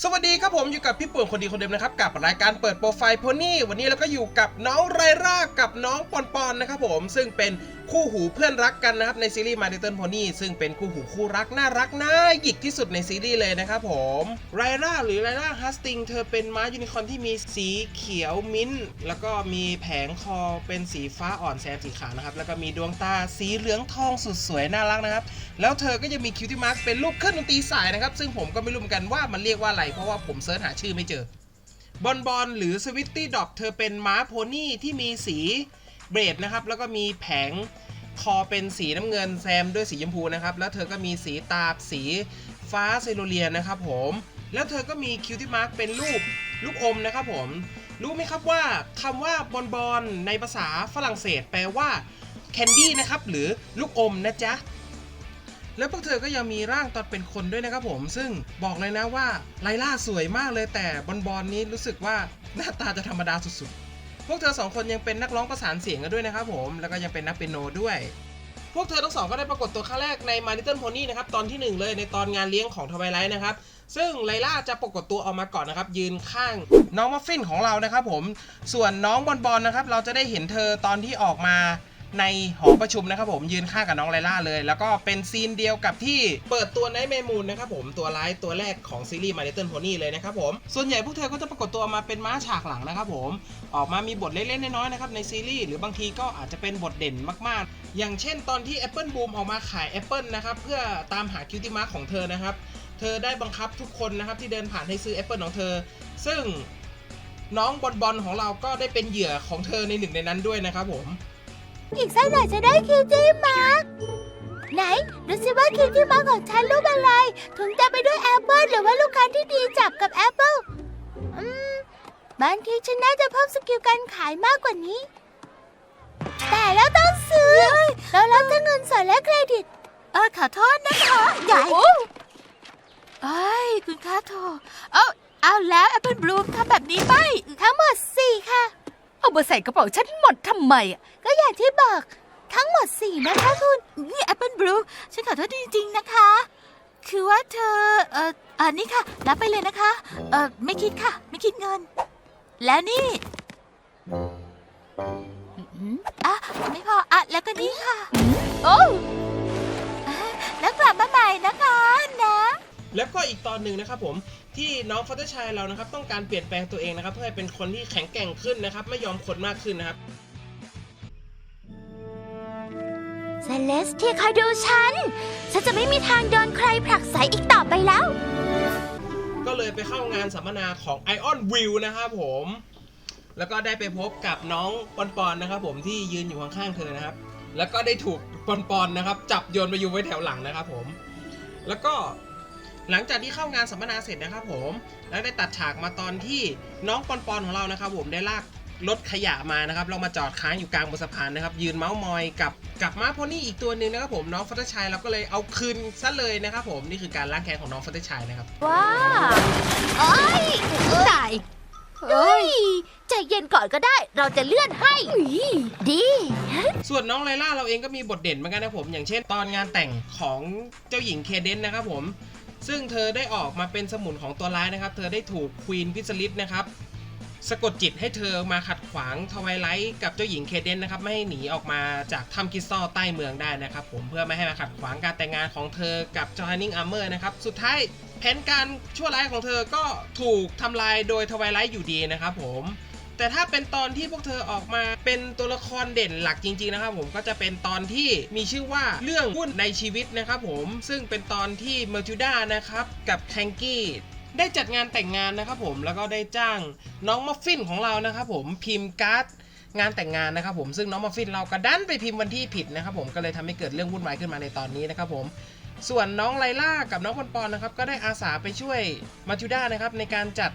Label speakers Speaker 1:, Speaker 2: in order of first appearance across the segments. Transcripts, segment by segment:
Speaker 1: สวัสดีครับผมอยู่กับพี่ป่วนคนดีคนเดิมนะครับกับรายการเปิดโปรไฟล์โพนี่วันนี้เราก็อยู่กับน้องไรร่ากับน้องปอนปอนนะครับผมซึ่งเป็น คู่หูเพื่อนรักกันนะครับในซีรีส์มาดิเติลโพนี่ซึ่งเป็นคู่หูคู่รักน่ารักน่าหยิกที่สุดในซีรีส์เลยนะครับผมไรร่าหรือไรร่าฮัสติงเธอเป็นม้ายูนิคอร์นที่มีสีเขียวมิ้นท์แล้วก็มีแผงคอเป็นสีฟ้าอ่อนแซมสีขาวนะครับแล้วก็มีดวงตาสีเหลืองทองสุดสวยน่ารักนะครับแล้วเธอก็ยังมีคิวที่มาร์กเป็นรูปเครื่องดนตรีสายนะครับซึ่งผมก็ไม่รู้เหมือนกันว่ามันเรียกว่าอะไรเพราะว่าผมเสิร์ชหาชื่อไม่เจอบอลบอลหรือสวิตตี้ดอกเธอเป็นม้าโพนี่ที่มีสี เบรดนะครับ แล้วก็มีแผงคอเป็นสีน้ำเงินแซมด้วยสีชมพูนะครับ แล้วเธอก็มีสีตาสีฟ้าเซโลเลียนนะครับผม แล้วเธอก็มีคิวที่มาร์กเป็นรูปลูกอมนะครับผม รู้ไหมครับว่าคำว่าบอลบอลในภาษาฝรั่งเศสแปลว่าแคนดี้นะครับ หรือลูกอมนะจ๊ะ แล้วพวกเธอก็ยังมีร่างตอนเป็นคนด้วยนะครับผม ซึ่งบอกเลยนะว่าไลล่าสวยมากเลยแต่บอลบอลนี้รู้สึกว่าหน้าตาจะธรรมดาสุดๆ วกเธอสองคนยังเป็นนักร้องประสานเสียงกันด้วยนะครับผมแล้วก็ยังเป็นนักเปียโนด้วย พวกเธอทั้งสองก็ได้ปรากฏตัวครั้งแรกในมา Little Pony นะครับตอนที่หนึ่งเลยในตอนงานเลี้ยงของทวายไลท์นะครับซึ่งไลล่าจะปรากฏตัวออกมาก่อนนะครับ ยืนข้างน้องมัฟฟินของเรานะครับผมส่วนน้องบอลบอลนะครับเราจะได้เห็นเธอตอนที่ออกมา ในหอประชุมนะครับผมยืนข้างกับน้องไลล่าเลย แล้วก็เป็นซีนเดียวกับที่เปิดตัวไนเมมูนนะครับผมตัวร้ายตัวแรกของซีรีส์มา Little Pony เลยนะครับผมส่วนใหญ่พวกเธอก็จะปรากฏตัวมาเป็นม้าฉากหลังนะครับผมออกมามีบทเล็กๆน้อยๆนะครับในซีรีส์หรือบางทีก็อาจจะเป็นบทเด่นมากๆ อย่างเช่นตอนที่ Apple Boom ออกมาขาย Apple นะครับเพื่อตามหาคิวตี้มาร์ของเธอนะครับเธอได้บังคับทุกคนนะครับที่เดินผ่านให้ซื้อ Apple ของเธอ ซึ่งน้องบอลบอลของเราก็ได้เป็นเหยื่อของเธอในหนึ่งในนั้นด้วยนะครับผม
Speaker 2: อีกสักหน่อยจะได้คิวตี้มาร์กไหนดูสิว่าคิวตี้มาร์กของฉันรูปอะไรถึงจะไปด้วยแอปเปิลหรือว่าลูกค้าที่ดีจับกับแอปเปิลอืมบางทีฉันน่าจะเพิ่มสกิลการขายมากกว่านี้ แต่แล้วต้องซื้อเรารับทั้งเงินสดและเครดิต
Speaker 3: เออขอโทษนะคะใหญ่เอ้ยคุณค่าโทเอาเอาแล้วแอปเปิลบลูมทำแบบนี้ไม่
Speaker 2: ทั้งหมด4ค่ะ
Speaker 3: เอามาใส่กระเป๋าฉันหมดทำไมอะ
Speaker 2: ก็อย่างที่บอก ทั้งหมด4นะคะคุณ
Speaker 3: นี่แอปเปิลบลูมฉันขอโทษจริงๆนะคะ คือว่าเธอเอ่ออันนี้ค่ะ รับไปเลยนะคะ เอ่อไม่คิดค่ะ ไม่คิดเงิน แล้วนี่อืมอะไม่พออะแล้วก็นี่ค่ะ โอ้อะแล้วกลับมาใหม่นะคะนะ
Speaker 1: แล้วก็อีกตอนหนึ่งนะครับผมที่น้องฟัตเตอร์ชัยเรานะครับต้องการเปลี่ยนแปลงตัวเองนะครับ เพื่อให้เป็นคนที่แข็งแกร่งขึ้นนะครับ ไม่ยอมคนมากขึ้นนะครับ
Speaker 2: เซเลสที่คอยดูฉัน ฉันจะไม่มีทางโดนใครผลักไสอีกต่อไปแล้ว
Speaker 1: ก็เลยไปเข้างานสัมมนาของ Ion View นะครับผม แล้วก็ได้ไปพบกับน้องปอนปอนนะครับ ผมที่ยืนอยู่ข้างๆเธอนะครับ แล้วก็ได้ถูกปอนปอนนะครับ จับโยนไปอยู่ไว้แถวหลังนะครับผม แล้วก็ หลังจากที่เข้างานสัมมนาเสร็จนะครับผมแล้วได้ตัดฉากมาตอนที่น้องปอนปอนของเรานะครับ ผมได้ลากรถขยะมานะครับ เรามาจอดค้างอยู่กลางบนสะพานนะครับ ยืนเมาส์มอยกับกับม้าโพนี่อีกตัวหนึ่งนะครับผมน้องฟัตเตอร์ชัยเราก็เลยเอาคืนซะเลยนะครับผมนี่คือการล้างแค้นของน้องฟัตเตอร์ชัยนะครับ
Speaker 2: ว้าโอ้ย
Speaker 3: ตาย
Speaker 2: เฮ้ยใจเย็นก่อนก็ได้ เราจะเลื่อนให้ดี
Speaker 1: ส่วนน้องไลล่าเราเองก็มีบทเด่นเหมือนกันนะครับผม อย่างเช่นตอนงานแต่งของเจ้าหญิงเคเดนนะครับผม ซึ่งเธอได้ออกมาเป็นสมุนของตัวร้ายนะครับ เธอได้ถูกควีนพิซลิสนะครับสะกดจิตให้เธอมาขัดขวางทวายไลท์กับเจ้าหญิงเคเดนนะครับไม่ให้หนีออกมาจากถ้ำคิสตัลใต้เมืองได้นะครับผมเพื่อไม่ให้มาขัดขวางการแต่งงานของเธอกับจอห์นนิงอาร์เมอร์นะครับสุดท้ายแผนการชั่วร้ายของเธอก็ถูกทำลายโดยทวายไลท์อยู่ดีนะครับผม แต่ถ้าเป็นตอนที่พวกเธอออกมาเป็นตัวละครเด่นหลักจริง ๆ นะครับผมก็จะเป็นตอนที่มีชื่อว่าเรื่องหุ้นในชีวิตนะครับผมซึ่งเป็นตอนที่เมอร์จูด้านะครับกับแทงกี้ได้จัดงานแต่งงานนะครับผมแล้วก็ได้จ้างน้องมัฟฟินของเรานะครับผมพิมพ์การ์ดงานแต่งงานนะครับผมซึ่งน้องมัฟฟินเราก็ดันไปพิมพ์วันที่ผิดนะครับผมก็เลยทำให้เกิดเรื่องวุ่นวายขึ้นมาในตอนนี้นะครับผมส่วนน้องไลล่ากับน้องปอนปอนนะครับก็ได้อาสาไปช่วยมาจูด้านะครับในการจัด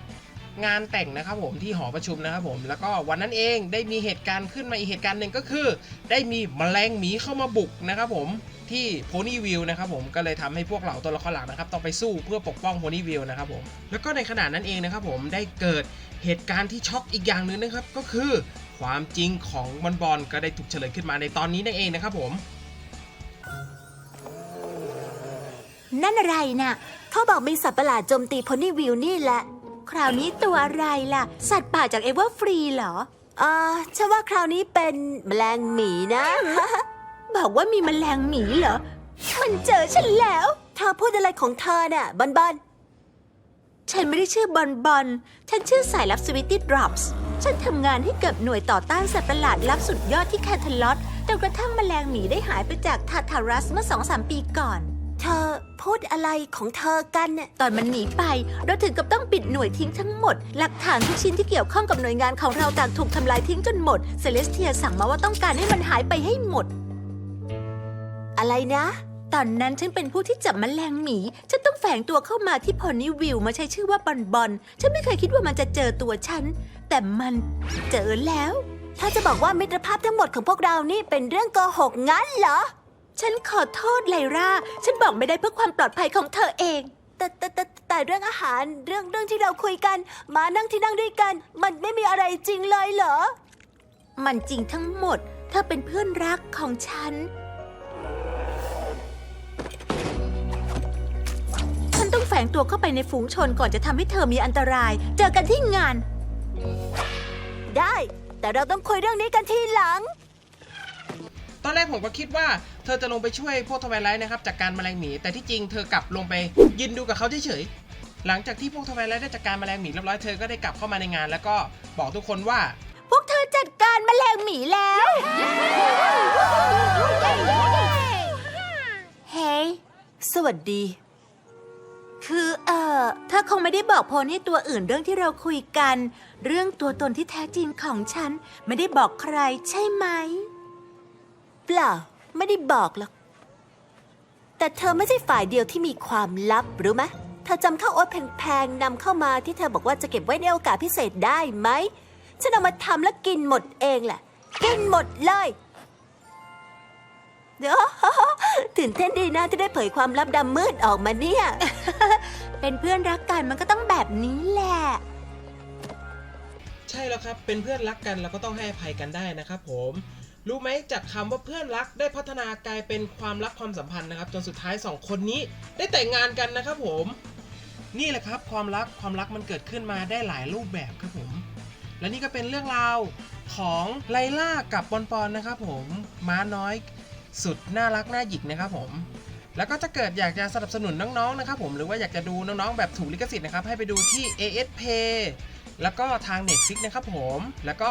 Speaker 1: งานแต่งนะครับผมที่หอประชุมนะครับผมแล้วก็วันนั้นเองได้มีเหตุการณ์ขึ้นมาอีกเหตุการณ์หนึ่งก็คือ ได้มีแมลงหมีเข้ามาบุกนะครับผมที่โพนี่วิวนะครับผมก็เลยทำให้พวกเหล่าตัวละครหลักนะครับต้องไปสู้เพื่อปกป้องโพนี่วิวนะครับผมแล้วก็ในขณะนั้นเองนะครับผมได้เกิดเหตุการณ์ที่ช็อกอีกอย่างหนึ่งนะครับก็คือความจริงของบอลบอลก็ได้ถูกเฉลยขึ้นมาในตอนนี้นั่นเองนะครับผม
Speaker 2: นั่นอะไรน่ะเขาบอกมีสัตว์ประหลาดโจมตีโพนี่วิวนี่แหละ คราวนี้ตัวอะไรล่ะ สัตว์ป่าจากเอเวอร์ฟรีเหรออ่าฉันว่าคราวนี้เป็นแมลงหมีนะ บอกว่ามีแมลงหมีเหรอ มันเจอฉันแล้ว เธอพูดอะไรของเธอน่ะบอนบอนฉันไม่ได้ชื่อบอนบอน ฉันชื่อสายลับสวิตตี้ดรอปส์ฉันทำงานให้กับหน่วยต่อต้านสัตว์ประหลาดลับสุดยอดที่แคนเทลอตจนกระทั่งแมลงหมีได้หายไปจากทาทารัสเมื่อสองสามปีก่อน เธอพูดอะไรของเธอกันน่ะตอนมันหนีไป เราถึงกับต้องปิดหน่วยทิ้งทั้งหมด หลักฐานทุกชิ้นที่เกี่ยวข้องกับหน่วยงานของเราต่างถูกทำลายทิ้งจนหมด เซเลสเทียสั่งมาว่าต้องการให้มันหายไปให้หมด อะไรนะ ตอนนั้นฉันเป็นผู้ที่จับแมลงหมี ฉันต้องแฝงตัวเข้ามาที่พอนี่วิวมาใช้ชื่อว่าบอนบอน ฉันไม่เคยคิดว่ามันจะเจอตัวฉัน แต่มันเจอแล้ว ถ้าจะบอกว่ามิตรภาพทั้งหมดของพวกเรานี่เป็นเรื่องโกหกงั้นเหรอ ฉันขอโทษไลราฉันบอกไม่ได้เพื่อความปลอดภัยของเธอเอง แต่แต่แต่แต่เรื่องอาหารเรื่องเรื่องที่เราคุยกัน มานั่งที่นั่งด้วยกัน มันไม่มีอะไรจริงเลยเหรอ มันจริงทั้งหมด เธอเป็นเพื่อนรักของฉัน ฉันต้องแฝงตัวเข้าไปในฝูงชนก่อนจะทำให้เธอมีอันตราย เจอกันที่งาน ได้ แต่เราต้องคุยเรื่องนี้กันทีหลัง
Speaker 1: ต อนแรกผมก็คิดว่าเธอจะลงไปช่วยพวกทวายไลท์นะครับจากการแมลงหมี แต่ที่จริงเธอกลับลงไปยืนดูกับเขาเฉยๆหลังจากที่พวกทวายไลท์ได้จัดการแมลงหมีเรียบร้อยเธอก็ได้กลับเข้ามาในงาน แล้วก็บอกทุกคนว่า
Speaker 2: พวกเธอจัดการแมลงหมีแล้ว เฮ้ยสวัสดี คือเอ่อเธอคงไม่ได้บอกโพนี่ตัวอื่นเรื่องที่เราคุยกัน เรื่องตัวตนที่แท้จริงของฉัน ไม่ได้บอกใครใช่ไหม เปล่า ไม่ได้บอกหรอก แต่เธอไม่ใช่ฝ่ายเดียวที่มีความลับรู้ไหมเธอจำข้าวโอ๊ตแพงๆนำเข้ามาที่เธอบอกว่าจะเก็บไว้ในโอกาสพิเศษได้ไหมฉันเอามาทำแล้วกินหมดเองแหละ กินหมดเลยเดี๋ยวตื่นเต้นดีนะที่ได้เผยความลับดำมืดออกมาเนี่ย เป็นเพื่อนรักกันมันก็ต้องแบบนี้แหละ
Speaker 1: ใช่แล้วครับ เป็นเพื่อนรักกันเราก็ต้องให้อภัยกันได้นะครับผม รู้ไหมจากคำว่าเพื่อนรักได้พัฒนากลายเป็นความรักความสัมพันธ์นะครับ จนสุดท้ายสองคนนี้ได้แต่งงานกันนะครับผม นี่แหละครับความรักความรักมันเกิดขึ้นมาได้หลายรูปแบบครับผม และนี่ก็เป็นเรื่องราวของไลล่ากับปอนปอนนะครับผมม้าน้อยสุดน่ารักน่าหยิกนะครับผมแล้วก็ถ้าเกิดอยากจะสนับสนุนน้องๆนะครับผมหรือว่าอยากจะดูน้องๆแบบถูกลิขสิทธิ์นะครับให้ไปดูที่ AS Pay แล้วก็ทาง Netflix นะครับผมแล้วก็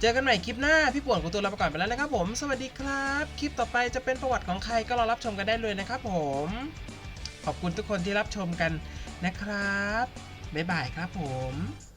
Speaker 1: เจอกันใหม่คลิปหน้า พี่ป่วนของตัวเราไปก่อนไปแล้วนะครับผม สวัสดีครับ คลิปต่อไปจะเป็นประวัติของใครก็รอรับชมกันได้เลยนะครับผม ขอบคุณทุกคนที่รับชมกันนะครับ บ๊ายบายครับผม